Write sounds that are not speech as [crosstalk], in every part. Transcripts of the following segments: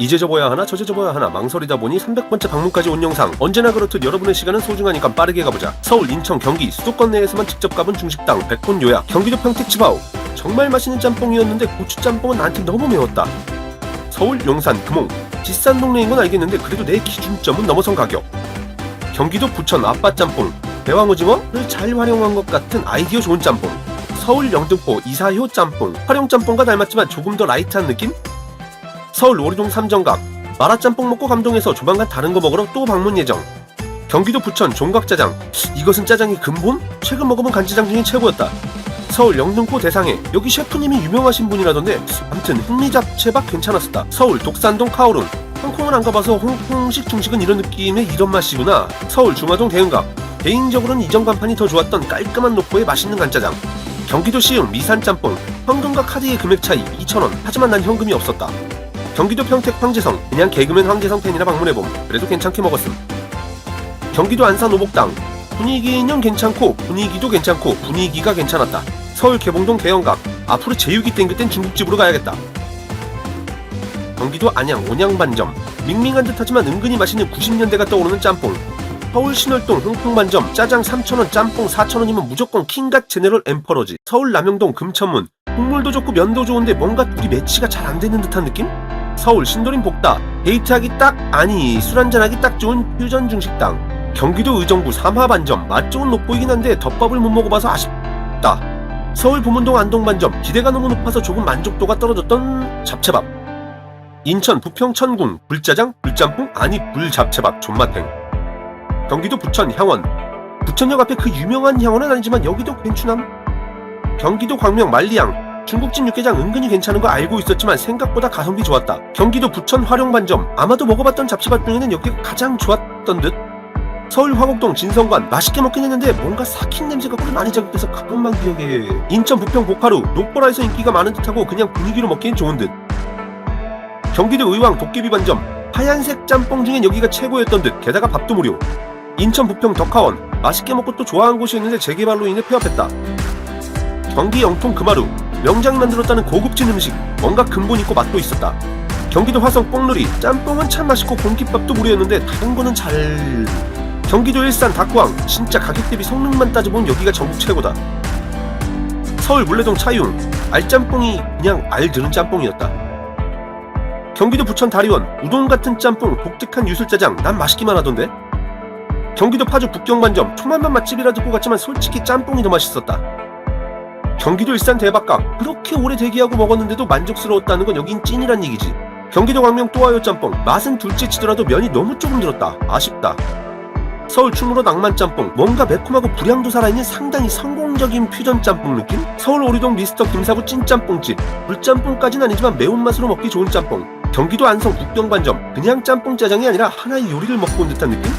이제 접어야 하나 저제 접어야 하나. 망설이다 보니 300번째 방문까지 온 영상. 언제나 그렇듯 여러분의 시간은 소중하니까 빠르게 가보자. 서울 인천 경기 수도권 내에서만 직접 가본 중식당 백본 요약 경기도 평택 치바오. 정말 맛있는 짬뽕이었는데 고추 짬뽕은 나한테 너무 매웠다. 서울 용산 금홍. 비싼 동네인 건 알겠는데 그래도 내 기준점은 넘어선 가격. 경기도 부천 아빠 짬뽕. 대왕오징어를 잘 활용한 것 같은 아이디어 좋은 짬뽕. 서울 영등포 이사효 짬뽕. 활용 짬뽕과 닮았지만 조금 더 라이트한 느낌? 서울 오리동 삼정각 마라짬뽕 먹고 감동해서 조만간 다른 거 먹으러 또 방문 예정. 경기도 부천 종각짜장 이것은 짜장의 근본? 최근 먹어본 간짜장 중에 최고였다. 서울 영등포 대상해 여기 셰프님이 유명하신 분이라던데 암튼 흥미잡채밥 괜찮았었다. 서울 독산동 카오룬 홍콩은 안 가봐서 홍콩식 중식은 이런 느낌의 이런 맛이구나. 서울 중화동 대흥각 개인적으로는 이전 간판이 더 좋았던 깔끔한 노포의 맛있는 간짜장. 경기도 시흥 미산짬뽕 현금과 카드의 금액 차이 2,000원. 하지만 난 현금이 없었다 경기도 평택 황제성. 그냥 개그맨 황제성 팬이라 방문해봄. 그래도 괜찮게 먹었음. 경기도 안산 오복당. 분위기는 괜찮고 분위기도 괜찮고 분위기가 괜찮았다. 서울 개봉동 대형각. 앞으로 제육이 땡길 땐 중국집으로 가야겠다. 경기도 안양 온양반점. 밍밍한 듯하지만 은근히 맛있는 90년대가 떠오르는 짬뽕. 서울 신월동 흥풍반점. 짜장 3,000원 짬뽕 4,000원이면 무조건 킹갓 제네럴 엠퍼러지. 서울 남영동 금천문. 국물도 좋고 면도 좋은데 뭔가 둘이 매치가 잘 안 되는 듯한 느낌? 서울 신도림 복다 데이트하기 딱 아니 술 한잔하기 딱 좋은 퓨전 중식당. 경기도 의정부 삼화반점 맛 좋은 돋보이긴 한데 덮밥을 못 먹어봐서 아쉽다. 서울 보문동 안동반점 기대가 너무 높아서 조금 만족도가 떨어졌던 잡채밥. 인천 부평 천궁 불짜장 불짬뽕 아니 불잡채밥 존맛탱. 경기도 부천 향원. 부천역 앞에 그 유명한 향원은 아니지만 여기도 괜찮함 경기도 광명 만리양 중국집 육개장 은근히 괜찮은 거 알고 있었지만 생각보다 가성비 좋았다. 경기도 부천 활용반점. 아마도 먹어봤던 잡채밥 중에는 여기가 가장 좋았던 듯. 서울 화곡동 진성관. 맛있게 먹긴 했는데 뭔가 삭힌 냄새가 꽤 많이 자극돼서 그것만 기억해 인천 부평 복하루. 녹보라에서 인기가 많은 듯하고 그냥 분위기로 먹기엔 좋은 듯. 경기도 의왕 도깨비 반점. 하얀색 짬뽕 중엔 여기가 최고였던 듯. 게다가 밥도 무료. 인천 부평 덕하원. 맛있게 먹고 또 좋아하는 곳이었는데 재개발로 인해 폐업했다. 경기 영통 금하루 명장이 만들었다는 고급진 음식 뭔가 근본 있고 맛도 있었다. 경기도 화성 뽕놀이 짬뽕은 참 맛있고 공깃밥도 무료였는데 다른 거는 잘. 경기도 일산 닭광 진짜 가격 대비 성능만 따져보면 여기가 전국 최고다. 서울 물레동 차윤 알짬뽕이 그냥 알 드는 짬뽕이었다. 경기도 부천 다리원 우동 같은 짬뽕 독특한 유술짜장 난 맛있기만 하던데? 경기도 파주 북경반점 초만만 맛집이라 듣고 갔지만 솔직히 짬뽕이 더 맛있었다 경기도 일산 대박각. 그렇게 오래 대기하고 먹었는데도 만족스러웠다는 건 여긴 찐이란 얘기지. 경기도 광명 또아요 짬뽕. 맛은 둘째 치더라도 면이 너무 조금 들었다. 아쉽다. 서울 충무로 낭만 짬뽕. 뭔가 매콤하고 불향도 살아있는 상당히 성공적인 퓨전 짬뽕 느낌? 서울 오리동 미스터 김사부 찐짬뽕집. 불짬뽕까진 아니지만 매운맛으로 먹기 좋은 짬뽕. 경기도 안성 북경반점. 그냥 짬뽕 짜장이 아니라 하나의 요리를 먹고 온 듯한 느낌?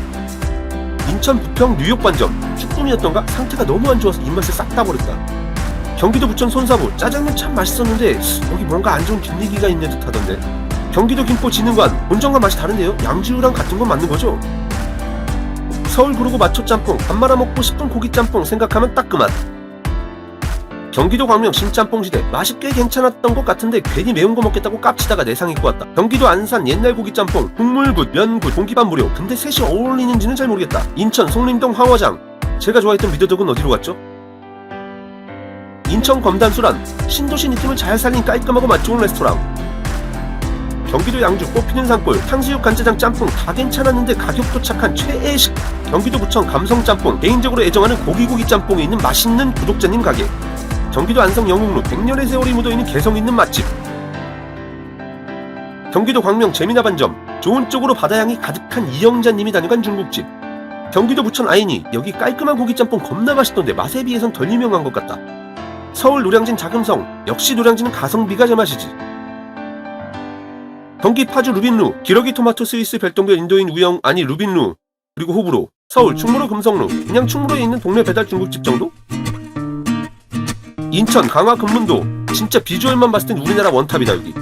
인천 부평 뉴욕 반점. 쭈꾸미였던가? 상태가 너무 안 좋아서 입맛을 싹 다 버렸다 경기도 부천 손사부 짜장면 참 맛있었는데 여기 뭔가 안 좋은 뒷얘기가 있는 듯 하던데. 경기도 김포 진흥관 본점과 맛이 다른데요? 양지우랑 같은 건 맞는 거죠? 서울 구르고 마초 짬뽕 밥 말아 먹고 싶은 고기 짬뽕 생각하면 딱 그만 경기도 광명 신짬뽕 시대. 맛이 꽤 괜찮았던 것 같은데 괜히 매운 거 먹겠다고 깝치다가 내상 입고 왔다. 경기도 안산 옛날 고기 짬뽕 국물굿 면굿 공기밥 무료. 근데 셋이 어울리는지는 잘 모르겠다. 인천 송림동 황화장. 제가 좋아했던 미더덕은 어디로 갔죠? 인천 검단 수란 신도시 느낌을 잘 살린 깔끔하고 맛 좋은 레스토랑. 경기도 양주 꽃피는 산골 탕수육 간짜장 짬뽕 다 괜찮았는데 가격도 착한 최애식. 경기도 부천 감성 짬뽕 개인적으로 애정하는 고기고기 짬뽕에 있는 맛있는 구독자님 가게. 경기도 안성 영흥로 100년의 세월이 묻어있는 개성 있는 맛집. 경기도 광명 재미나 반점 좋은 쪽으로 바다향이 가득한 이영자님이 다녀간 중국집. 경기도 부천 아이니 여기 깔끔한 고기 짬뽕 겁나 맛있던데 맛에 비해선 덜 유명한 것 같다 서울 노량진 자금성 역시 노량진은 가성비가 제맛이지 경기 파주 루빈루 기러기 토마토 스위스 별똥별 인도인 우영 아니 루빈루 그리고 호불호 서울 충무로 금성루 그냥 충무로에 있는 동네 배달 중국집 정도? 인천 강화 금문도 진짜 비주얼만 봤을 땐 우리나라 원탑이다 여기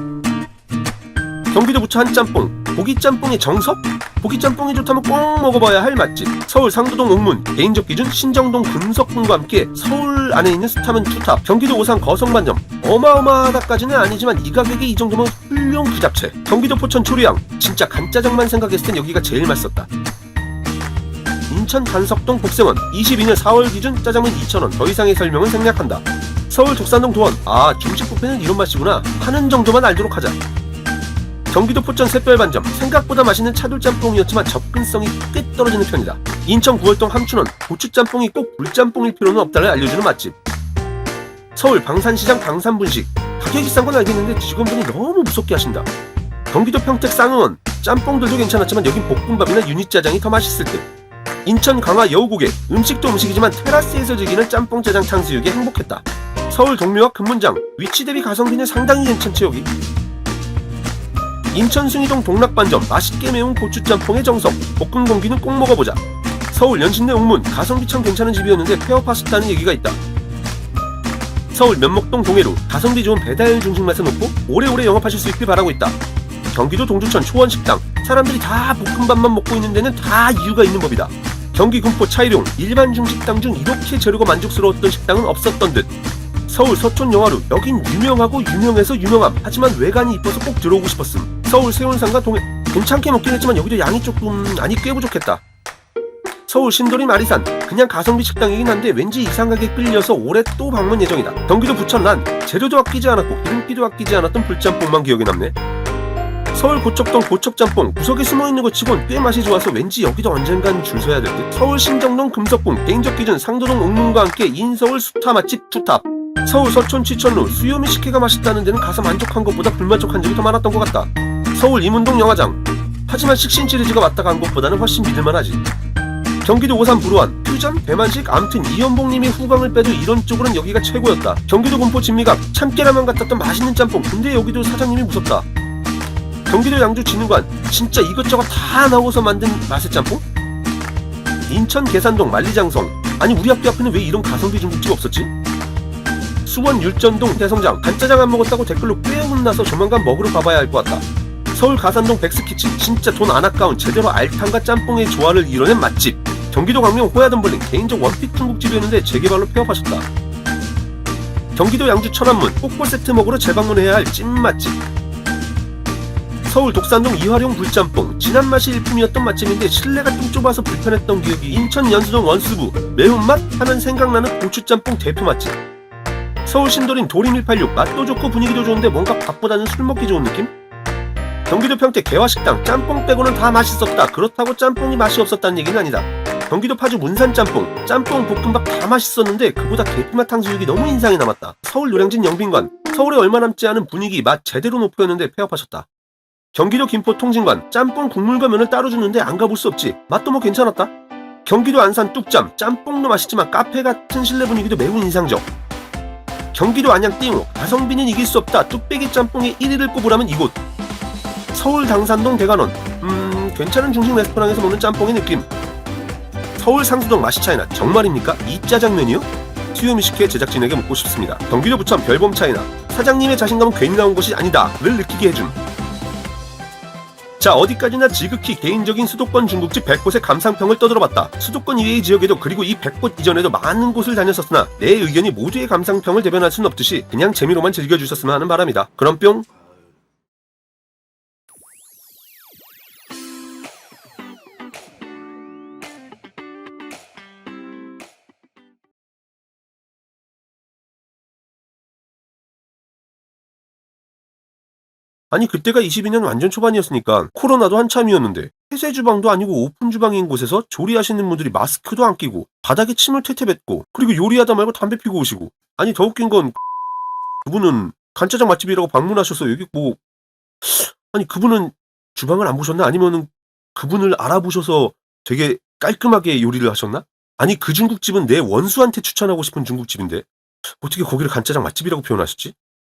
경기도 부천 한짬뽕 고기짬뽕의 정석? 고기짬뽕이 좋다면 꼭 먹어봐야 할 맛집 서울 상도동 옥문 개인적 기준 신정동 금석궁과 함께 서울 안에 있는 스타면 투탑 경기도 오산 거성반점 어마어마하다까지는 아니지만 이 가격에 이 정도면 훌륭 그 잡채. 경기도 포천 초류양 진짜 간짜장만 생각했을 땐 여기가 제일 맛있었다. 인천 단석동 복생원 22년 4월 기준 짜장면 2,000원 더 이상의 설명은 생략한다. 서울 독산동 도원 아 중식 뷔페는 이런 맛이구나 하는 정도만 알도록 하자. 경기도 포천 샛별반점 생각보다 맛있는 차돌 짬뽕이었지만 접근성이 꽤 떨어지는 편이다. 인천 구월동 함춘원 고추 짬뽕이 꼭 불짬뽕일 필요는 없다를 알려주는 맛집. 서울 방산시장 방산분식 가격이 싼 건 알겠는데 직원분이 너무 무섭게 하신다. 경기도 평택 쌍의원 짬뽕들도 괜찮았지만 여긴 볶음밥이나 유니짜장이 더 맛있을 듯. 인천 강화 여우고개 음식도 음식이지만 테라스에서 즐기는 짬뽕 짜장 탕수육에 행복했다. 서울 동묘와 금문장 위치 대비 가성비는 상당히 괜찮지 여기. 인천 숭이동 동락반점 맛있게 매운 고추짬뽕의 정석 볶음 공기는 꼭 먹어보자. 서울 연신내 옥문 가성비 참 괜찮은 집이었는데 파스타는 얘기가 있다. 서울 면목동 동해루 가성비 좋은 배달 중식 맛을 놓고 오래오래 영업하실 수 있길 바라고 있다. 경기도 동두천 초원식당 사람들이 다 볶음밥만 먹고 있는 데는 다 이유가 있는 법이다. 경기 군포 차이룡 일반 중식당 중 이렇게 재료가 만족스러웠던 식당은 없었던 듯. 서울 서촌 영화루 여긴 유명하고 유명해서 유명함 하지만 외관이 이뻐서 꼭 들어오고 싶었음. 서울 세운상가 동해 괜찮게 먹긴 했지만 여기도 양이 조금 아니 꽤 부족했다. 서울 신도림 아리산 그냥 가성비 식당이긴 한데 왠지 이상하게 끌려서 올해 또 방문 예정이다. 경기도 부천란 재료도 아끼지 않았고 기름기도 아끼지 않았던 불짬뽕만 기억에 남네. 서울 고척동 고척짬뽕 구석에 숨어있는 것 치곤 꽤 맛이 좋아서 왠지 여기도 언젠간 줄 서야 될 듯. 서울 신정동 금석궁 개인적 기준 상도동 옥문과 함께 인서울 수타 맛집 투탑. 서울 서촌 치천루 수요미 식혜가 맛있다는 데는 가서 만족한 것보다 불만족한 적이 더 많았던 것 같다. 서울 이문동 영화장 하지만 식신지리즈가 왔다 간 것보다는 훨씬 믿을만하지. 경기도 오산 부루안 퓨전 대만식 암튼 이연봉님이 후광을 빼도 이런 쪽으로는 여기가 최고였다. 경기도 군포 진미각 참깨라면 같았던 맛있는 짬뽕 근데 여기도 사장님이 무섭다. 경기도 양주 진흥관 진짜 이것저것 다 넣어서 만든 맛의 짬뽕? 인천 계산동 만리장성 아니 우리 학교 앞에는 왜 이런 가성비 중국집 없었지? 수원 율전동 대성장 간짜장 안 먹었다고 댓글로 꽤 혼나서 조만간 먹으러 가봐야 할 것 같다. 서울 가산동 백스키친 진짜 돈 안 아까운 제대로 알탕과 짬뽕의 조화를 이뤄낸 맛집. 경기도 광명 호야덤블링 개인적 원픽 중국집이었는데 재개발로 폐업하셨다. 경기도 양주 천안문 꽃볼 세트 먹으러 재방문해야 할 찐 맛집. 서울 독산동 이화룡 불짬뽕 진한 맛이 일품이었던 맛집인데 실내가 좀 좁아서 불편했던 기억이 인천 연수동 원수부 매운맛 하면 생각나는 고추짬뽕 대표 맛집 서울 신도림 도림 186 맛도 좋고 분위기도 좋은데 뭔가 밥보다는 술 먹기 좋은 느낌? 경기도 평택 개화식당 짬뽕 빼고는 다 맛있었다. 그렇다고 짬뽕이 맛이 없었다는 얘기는 아니다. 경기도 파주 문산 짬뽕 짬뽕 볶음밥 다 맛있었는데 그보다 계피맛 탕수육이 너무 인상이 남았다. 서울 노량진 영빈관 서울에 얼마 남지 않은 분위기 맛 제대로 높였는데 폐업하셨다. 경기도 김포 통진관 짬뽕 국물과 면을 따로 주는데 안 가볼 수 없지. 맛도 뭐 괜찮았다? 경기도 안산 뚝짬 짬뽕도 맛있지만 카페 같은 실내 분위기도 매우 인상적. 경기도 안양 띵호 가성비는 이길 수 없다. 뚝배기 짬뽕의 1위를 꼽으라면 이곳 서울 당산동 대관원 음 괜찮은 중식 레스토랑에서 먹는 짬뽕의 느낌 서울 상수동 마시차이나 정말입니까? 이 짜장면이요? 수요미식회 제작진에게 묻고 싶습니다 경기도 부천 별봄 차이나 사장님의 자신감은 괜히 나온 것이 아니다 를 느끼게 해줌 자 어디까지나 지극히 개인적인 수도권 중국집 100곳의 감상평을 떠들어봤다. 수도권 이외의 지역에도 그리고 이 100곳 이전에도 많은 곳을 다녔었으나 내 의견이 모두의 감상평을 대변할 수는 없듯이 그냥 재미로만 즐겨주셨으면 하는 바람이다. 그럼 뿅! 아니 그때가 22년 완전 초반이었으니까 코로나도 한참이었는데 폐쇄 주방도 아니고 오픈 주방인 곳에서 조리하시는 분들이 마스크도 안 끼고 바닥에 침을 퇴퇴 뱉고 그리고 요리하다 말고 담배 피고 오시고 아니 더 웃긴 건 [laughs] 그분은 간짜장 맛집이라고 방문하셔서 여기 뭐 [sniffs] 아니 그분은 주방을 안 보셨나 아니면은 그분을 알아보셔서 되게 깔끔하게 요리를 하셨나? 아니 그 중국집은 내 원수한테 추천하고 싶은 중국집인데 어떻게 거기를 간짜장 맛집이라고 표현하셨지?